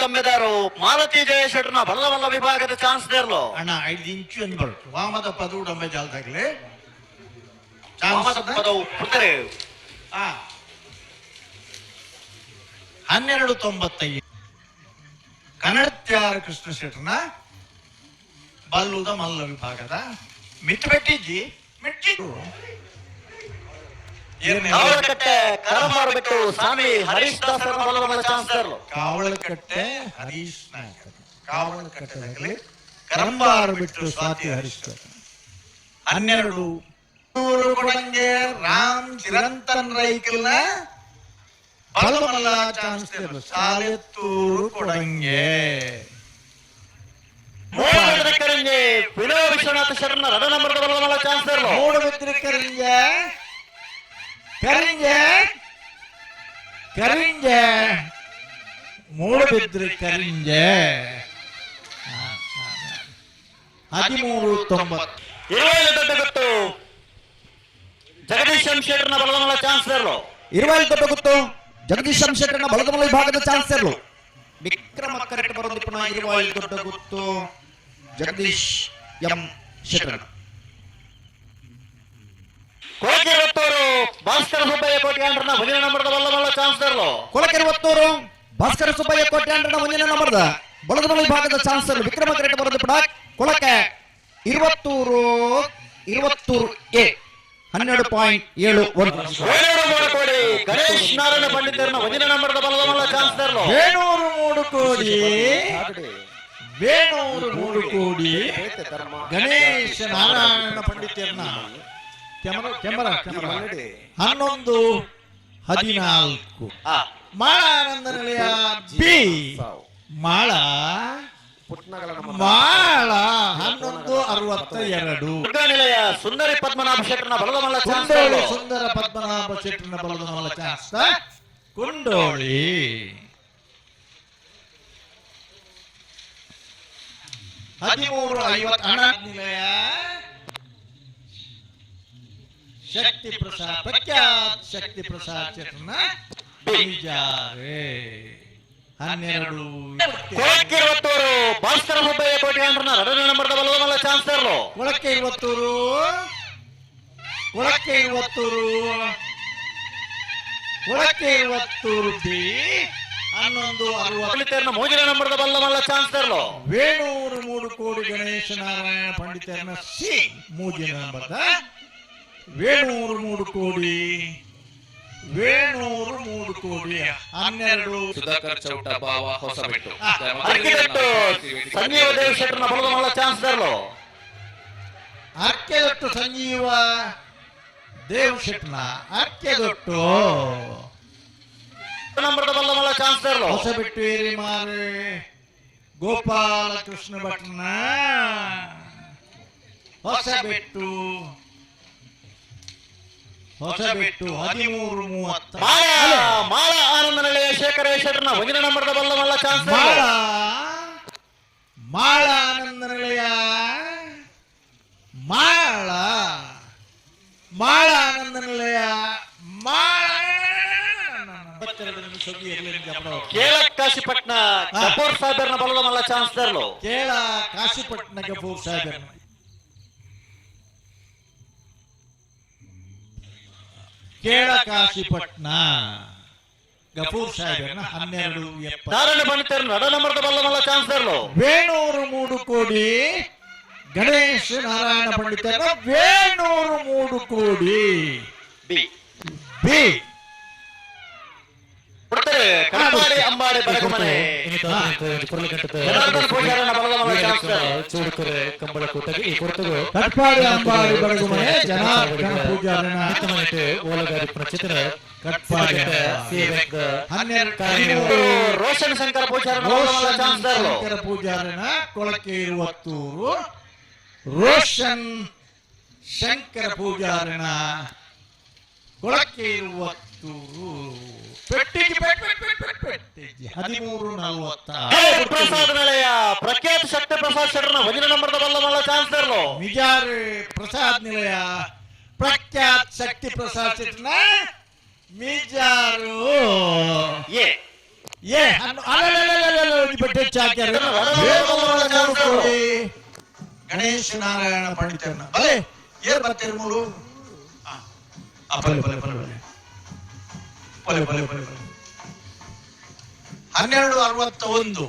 ದಮ್ಮೆದಾರು ಮಾಲತಿ ಜಯಶೆಟ್ರನ ಬಲ್ಲ ಬಲ್ಲ ವಿಭಾಗದ ಚಾನ್ಸ್ ದೇರ್ಲು ಅಣ್ಣ ಐದು ಇಂಚು ಅನ್ಬಾರ್ದು ವಾಮದ ಪದವು ಡೊಮ್ಮೆ ಜಾಲದಾಗ್ಲಿ ಮೊಹಮ್ಮದ್ ಚಾನ್ಸ್ ಪದವು ಪುತ್ತರೆ ಆ. ಹನ್ನೆರಡು ತೊಂಬತ್ತೈದು ಕನ್ನಡತ್ಯಾರ ಕೃಷ್ಣ ಶೆಟ್ಟರ್ನ ಬಲ್ಲುದ ಮಲ್ಲ ವಿಭಾಗದ ಮಿತ್ರಪೆಟ್ಟಿಜ್ಜಿ ಮೆಟ್ಟಿದ್ದು ಏರ್ನೇ ಕಾವಲಕಟ್ಟೆ ಕರಮಾರು ಬಿಟ್ಟು ಸ್ವಾಮಿ ಹರೀಶ್ ದಾಸರನ ಬಲ್ಲ ಬಲ್ಲ ಚಾನ್ಸ್ ದೇರ್ಲು ಕಾವಳಕಟ್ಟೆ ಹರೀಶ್ ನಾಯಕ ಕಾವಳಕಟ್ಟೆದಾಗಲಿ ಕರಂಬಾರು ಬಿಟ್ಟು ಸ್ವಾತಿ ಹರೀಶ್ ಹನ್ನೆರಡು ನೂರು ಕೊಡಂಗೆ ರಾಮ್ ಚಿರಂತನ್ ರೈಕಲ್ನ ಬಲಮಲ್ಲ ಚಾನ್ಸ್ ಸಾಲೆತ್ತೂರು ಕೊಡಂಗೆ ಮೂಡಬಿದ್ರಿಕರಿಂಜಿ ವಿನಯ ವಿಶ್ವನಾಥ ಶರಣನ ರಡ ನಂಬರ್ದ ಬಲ್ಲ ಬಲ್ಲ ಚಾನ್ಸ್ ದೇರ್ಲು ಮೂಡು ಬಿದ್ರಿ ಕರಿಂಜೆ ಕರಿಂಜೆ ಕರಿಂಜೆ ಮೂಡು ಬಿದ್ರಿ ಕರಿಂಜೆ ಹದಿಮೂರು ತೊಂಬತ್ತು ಇರುವಲ್ಲಿ ದೊಡ್ಡ ಗೊತ್ತು ಜಗದೀಶ್ ಶೆಟ್ಟರ್ನ ಬಲ್ಲ ಬಲ್ಲ ಚಾನ್ಸ್ ದೇರ್ಲು ಇರುವಲ್ಲಿ ದೊಡ್ಡ ಗೊತ್ತು ಜಗದೀಶ್ ಶೆಟ್ಟರ್ನ ಬಲಗಮಲ ವಿಭಾಗದ ಚಾನ್ಸರ್ಲು ವಿಕ್ರಮ ಕರೆಕ್ಟ್ ಬರೋದು ಪುನಃ ಇರುವಲ್ಲಿ ದೊಡ್ಡ ಗೊತ್ತು ಜಗದೀಶ್ ಎಂ ಶೆಟ್ಟರ್ ಭಾಸ್ಕರ ಸುಬ್ಬಯ್ಯ ಕೋಟ್ಯಾಂಡ್ರನ ಮುಂದಿನ ನಂಬರ್ದ ಬಲ್ಲ ಚಾನ್ಸ್ ದೇರ್ಲು ಕೊಳಕೆರುವತ್ತೂರು ಭಾಸ್ಕರ ಸುಬ್ಬಯ್ಯ ಕೋಟ್ಯಾಂಡ್ರನ ಮುಂದಿನ ನಂಬರ್ದ ಮೇಲೆ ಭಾಗದ ಚಾನ್ಸರ್ ವಿಕ್ರಮ ಕ್ರಿಕೆಟ್ ಬರೋದು ಪುನಃ ಕೊಳಕೆ ಇರುವತ್ತೂರು ಇರುವತ್ತೂರು ಎ ಹನ್ನೆರಡು ಪಾಯಿಂಟ್ ಏಳು ಒಂದು. ಕೋಟಿ. ಗಣೇಶ್ ನಾರಾಯಣ ಪಂಡಿತರನ್ನ ಮುಂದಿನ ನಂಬರ್ದ ಬಲ್ಲದ ಬಲ್ಲ ಚಾನ್ಸ್ ದೇರ್ಲು ಬೇಣೂರು ಮೂರು ಕೋಡಿ ಬೇಣೂರು ಮೂರು ಕೋಡಿ ಗಣೇಶ ನಾರಾಯಣ ಪಂಡಿತರನ್ನ ಹನ್ನೊಂದು ಹದಿನಾಲ್ಕು. ಮಾಳ ಆನಂದ ನಿಲಯ ಬಿ. ಮಾಳ. ಮಾಳ. ಹನ್ನೊಂದು ಅರವತ್ತ ಎರಡು ನಿಲಯ ಸುಂದರಿ ಪದ್ಮನಾಭ ಶೆಟ್ಟರ್ನ ಬಲದ ಮಲ್ಲ ಸುಂದರ ಪದ್ಮನಾಭ ಶೆಟ್ಟಿನ ಬಲದ ಮಲ್ಲ ಚಾಸ್ತ ಕುಂಡೋಳಿ ಹದಿಮೂರು ಐವತ್ತು ಹಣ. ನಿಲಯ. ಶಕ್ತಿ ಪ್ರಸಾದ್ ಪ್ರಖ್ಯಾತ್ ಶಕ್ತಿ ಪ್ರಸಾದ್ ಚೇತನ ಬೀಜಾರೆ. ಹನ್ನೆರಡು ಇವತ್ತೂರು ಭಾಸ್ಕರ ಸುಬ್ಬಯ್ಯ ಕೋಟಿ ಅಂಡ್ರನ ಎರಡನೇ ನಂಬರ್ದ ಕೊಳಕ್ಕೆ ಇವತ್ತೂರು ಕೊಳಕ್ಕೆ ಇವತ್ತೂರು ಕೊಳಕ್ಕೆ ಇವತ್ತೂರು ಬಿ ಹನ್ನೊಂದು ಅರವತ್ತು. ಮೋಜಿನ ನಂಬರ್ದ ಬಲ್ಲ ಮಲ್ಲ ಚಾನ್ಸ್ ದೇರ್ಲು ವೇಣೂರು ಮೂರು ಕೋಡಿ ಗಣೇಶ ನಾರಾಯಣ ಪಂಡಿತರನ್ನ ಸಿ ಮೂಜಿನ ನಂಬರ್ದ ವೇಣೂರು ಮೂರು ಕೋಡಿ. ವೇಣೂರು ಮೂರು ಕೋಡಿ ಹನ್ನೆರಡು ಸುಧಾಕರ್ ಚೌಟ ಬಾವ ಹೊಸಬೆಟ್ಟು. ಅರ್ಕಿದಟ್ಟು ಸಂಜೀವ ದೇವ್ ಶೆಟ್ಟರ್ನ ಬಲದ ಮಲ್ಲ ಚಾನ್ಸ್ ದೇರ್ಲು ಅಕ್ಕೆದೊಟ್ಟು ಸಂಜೀವ ದೇವ್ ಶೆಟ್ನ ಅಕ್ಕೆದೊಟ್ಟು ನಂಬರ್ದ ಬಲ್ಲ ಮಲ್ಲ ಚಾನ್ಸ್ ಬರಲು ಹೊಸ ಬಿಟ್ಟು ಏರಿ ಮಾರೆ ಗೋಪಾಲ ಕೃಷ್ಣ ಭಟ್ನ ಹೊಸಬೆಟ್ಟು ಹದಿಮೂರು ಮೂವತ್ತ ಮಾಳ ಮಾಳ ಆನಂದ ನಿಲಯ ಶೇಖರ ಶೆಟ್ಟರ್ನ ಒಂದಿನ ನಂಬರ್ದ ಬಲ್ಲ ಮಲ್ಲ ಚಾನ್ಸ್ ಮಾಳ ಮಾಳ ಆನಂದ ನಿಲಯ ಮಾಳ ಮಾಳ ಆನಂದ ನಿಲಯ ಮಾಳ ಕೇಳ ಕಾಶಿಪಟ್ನ ಕಪೂರ್ ಸಾಹೇಬರ್ನ ಬಲ್ಲ ಮಲ್ಲ ಚಾನ್ಸ್ ಕೇಳ ಕಾಶಿಪಟ್ನ ಕಪೂರ್ ಸಾಹೇಬರನ್ನ. ಕೇಳ ಕಾಶಿಪಟ್ನ. ಗಫೂರ್ ಸಾಹೇಬರನ್ನ ಹನ್ನೆರಡು ಎಪ್ಪತ್ತು. ನಾರಾಯಣ ಪಂಡಿತರನ್ನ ನಡ ನಂಬರ್ದ ಬಲ್ಲ ಮಲ್ಲ ಚಾನ್ಸ್ ವೇಣೂರು ಮೂಡು ಕೋಡಿ. ಗಣೇಶ್ ನಾರಾಯಣ ಪಂಡಿತರ ವೇಣೂರು ಮೂಡು ಕೋಡಿ. ಬಿ. ಬಿ. ಕೊಡ್ತಾರೆ ಕಡಪಾಡಿ ಅಂಬಾಡಿ ಬರಗಮನೆ. ಜನಾರ್ದನ ಕಂಬಳ ಈ ಕಟ್ಪಾಡಿ ಜನಾರ್ದನ ಪೂಜಾರನ ಓಲಗಾರಿ ಚಿತ್ರ ಕಟ್ಪಾಡಿ ಸೇವೆಂಗ ಹನ್ನೆರಡು ರೋಷನ್ ಶಂಕರ ಪೂಜಾರನ ಬಲದ ಮಲ್ಲ ಚಾನ್ಸ್ ದೇರ್ಲು ಶಂಕರ ಪೂಜಾರನ ಕೊಳಕೆ ಇರುವತ್ತೂರು. ರೋಷನ್ ಶಂಕರ ಪೂಜಾರನ ಕೊಳಕ್ಕೆ ಇರುವತ್ತೂರು. ಪೆಟ್ಟಿಗೆ ಪೆಟ್ ಪೆಟ್ ಪೆಟ್ ಪೆಟ್ ಪೆಟ್ಟಿಗೆ ಹದಿಮೂರು ನಲವತ್ತ. ಪ್ರಸಾದ್ ನಿಲಯ ಪ್ರಖ್ಯಾತ ಶಕ್ತಿ ಪ್ರಸಾದ್ ಶೆಟ್ಟರ್ನ ಒಂದಿನ ನಂಬರ್ದ ಬಲ್ಲ ಮಲ್ಲ ಚಾನ್ಸ್ ನಿಜಾರು ಪ್ರಸಾದ್ ನಿಲಯ ಪ್ರಖ್ಯಾತ ಶಕ್ತಿ ಪ್ರಸಾದ್ ಚಿತ್ರನ ಮಿಜಾರು ಏ ಏ ಮೂರು ಕೋಡಿ ಗಣೇಶ ನಾರಾಯಣ ಪಂಡಿತರನ್ನ. ಬಲೆ ಏರ್ ಬರ್ತೀರಿ ಮೂರು. ಬಲೆ ಬಲೆ ಬಲೆ ಬಲೆ. ಬಲೆ ಬಲೆ ಬಲೆ ಬಲೆ. ಹನ್ನೆರಡು ಅರವತ್ತ ಒಂದು